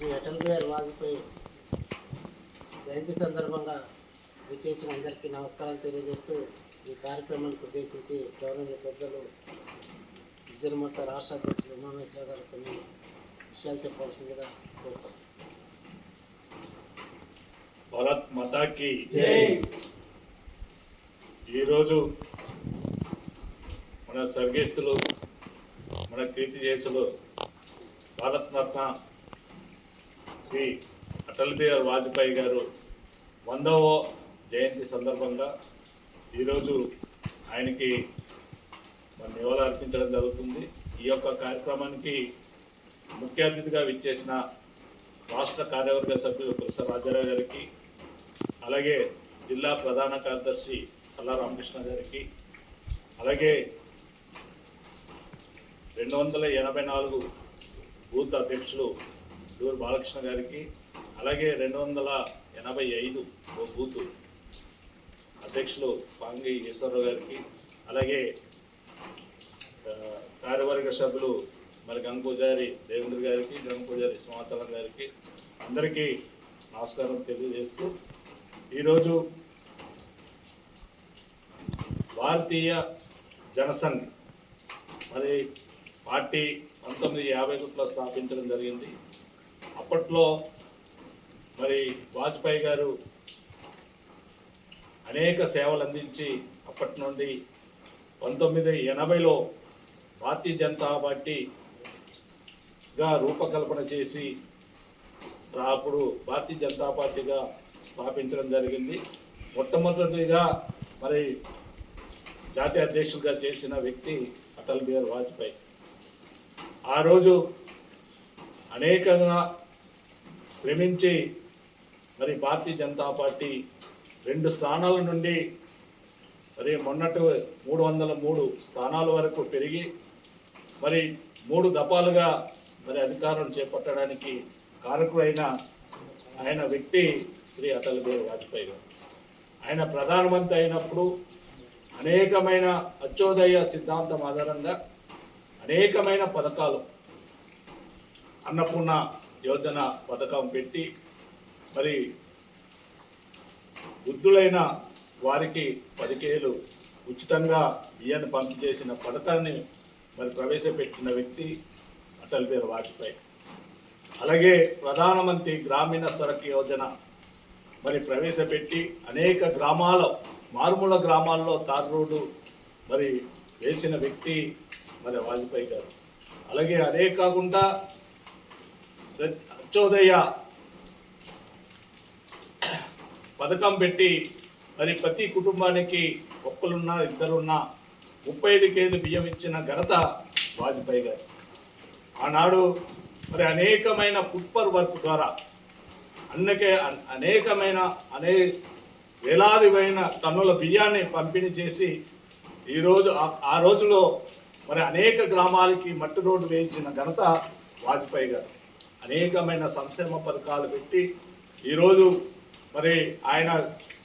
శ్రీ అటల్ బిహారీ వాజ్పేయి జయంతి సందర్భంగా విచ్చేసిన అందరికీ నమస్కారాలు తెలియజేస్తూ ఈ కార్యక్రమానికి ఉద్దేశించి గవర్నమెంట్ పెద్దలు ఇద్దరు మొత్తం రాష్ట్ర అధ్యక్షులు ఉమామేశ్వర గారు కొన్ని విషయాలు చెప్పాల్సిందిగా కోరుతాం భారత్ మాతాకి జై. ఈరోజు మన స్వర్గీస్తులు మన కీర్తి చేసులు భారత్ రత్న శ్రీ అటల్ బిహారీ వాజ్పేయి గారు వందవ జయంతి సందర్భంగా ఈరోజు ఆయనకి మన నివాళులు అర్పించడం జరుగుతుంది. ఈ యొక్క కార్యక్రమానికి ముఖ్య అతిథిగా విచ్చేసిన రాష్ట్ర కార్యవర్గ సభ్యులు ప్రొఫెసర్ రాజారావు గారికి అలాగే జిల్లా ప్రధాన కార్యదర్శి కల్లా రామకృష్ణ గారికి అలాగే రెండు వందల ఎనభై నాలుగు బూత్ అధ్యక్షులు దూరు బాలకృష్ణ గారికి అలాగే రెండు వందల ఎనభై ఐదు ఓ బూతు అధ్యక్షులు పాంగి ఈశ్వరరావు గారికి అలాగే కార్యవర్గ సభ్యులు మరి గంగ పూజారి దేవేంద్ర గారికి గంగ పూజారి సుమాతలం గారికి అందరికీ నమస్కారం తెలియజేస్తూ ఈరోజు భారతీయ జనసంఘ్ మరి పార్టీ పంతొమ్మిది యాభై ఒకటిలో స్థాపించడం జరిగింది. అప్పట్లో మరి వాజ్పేయి గారు అనేక సేవలు అందించి అప్పటి నుండి పంతొమ్మిది ఎనభైలో భారతీయ జనతా పార్టీగా రూపకల్పన చేసి అప్పుడు భారతీయ జనతా పార్టీగా స్థాపించడం జరిగింది. మొట్టమొదటిగా మరి జాతీయ అధ్యక్షుడిగా చేసిన వ్యక్తి అటల్ బిహారీ వాజ్పేయి. ఆ రోజు అనేకంగా శ్రమించి మరి భారతీయ జనతా పార్టీ రెండు స్థానాల నుండి మరి మొన్నటి మూడు వందల మూడు స్థానాల వరకు పెరిగి మరి మూడు దఫాలుగా మరి అధికారం చేపట్టడానికి కారకుడైన ఆయన వ్యక్తి శ్రీ అటల్ బిహారీ వాజ్పేయి గారు. ఆయన ప్రధానమంత్రి అయినప్పుడు అనేకమైన అత్యోదయ సిద్ధాంతం ఆధారంగా అనేకమైన పథకాలు అన్నపూర్ణ యోజన పథకం పెట్టి మరి వృద్ధులైన వారికి పదికేలు ఉచితంగా బియ్యాన్ని పంపి చేసిన పథకాన్ని మరి ప్రవేశపెట్టిన వ్యక్తి అటల్ బిహారీ వాజ్పేయి. అలాగే ప్రధానమంత్రి గ్రామీణ సడక్ యోజన మరి ప్రవేశపెట్టి అనేక గ్రామాల మారుమూల గ్రామాల్లో తార్ రోడ్డు మరి వేసిన వ్యక్తి మరి వాజ్పేయి గారు. అలాగే అదే కాకుండా అచ్చోదయ పథకం పెట్టి మరి ప్రతి కుటుంబానికి ఒక్కరున్నా ఇద్దరున్నా ముప్పై ఐదు కేజీలు బియ్యం ఇచ్చిన ఘనత వాజ్పేయి గారు. ఆనాడు మరి అనేకమైన ఫుట్పర్ వర్క్ ద్వారా అన్నకే అనేకమైన అనే వేలాదిమైన టన్నుల బియ్యాన్ని పంపిణీ చేసి ఈరోజు ఆ- ఆ రోజులో మరి అనేక గ్రామాలకి మట్టి రోడ్డు వేయించిన ఘనత వాజ్పేయి గారు. అనేకమైన సంక్షేమ పథకాలు పెట్టి ఈరోజు మరి ఆయన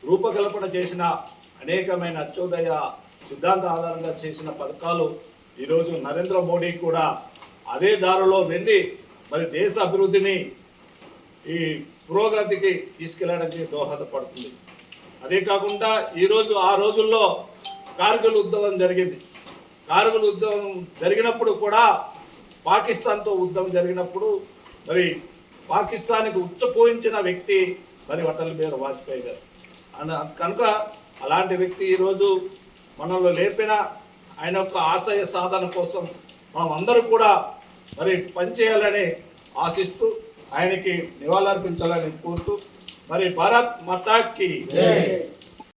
రూపకల్పన చేసిన అనేకమైన అత్యోదయ సిద్ధాంత ఆధారంగా చేసిన పథకాలు ఈరోజు నరేంద్ర మోడీ కూడా అదే దారిలో వెళ్ళి మరి దేశ అభివృద్ధిని ఈ పురోగతికి తీసుకెళ్ళడానికి దోహదపడుతుంది. అదే కాకుండా ఈరోజు ఆ రోజుల్లో కార్గిల్ ఉద్యమం జరిగింది. కార్గిల్ ఉద్యమం జరిగినప్పుడు కూడా పాకిస్తాన్తో ఉద్యమం జరిగినప్పుడు మరి పాకిస్తాన్కి ఉచ్చపోయించిన వ్యక్తి మరి అటల్ బిహారీ వాజ్పేయి గారు. అన్న కనుక అలాంటి వ్యక్తి ఈరోజు మనలో లేపిన ఆయన యొక్క ఆశయ సాధన కోసం మనం అందరూ కూడా మరి పనిచేయాలని ఆశిస్తూ ఆయనకి నివాళులర్పించాలని కోరుతూ మరి భారత్ మతాకి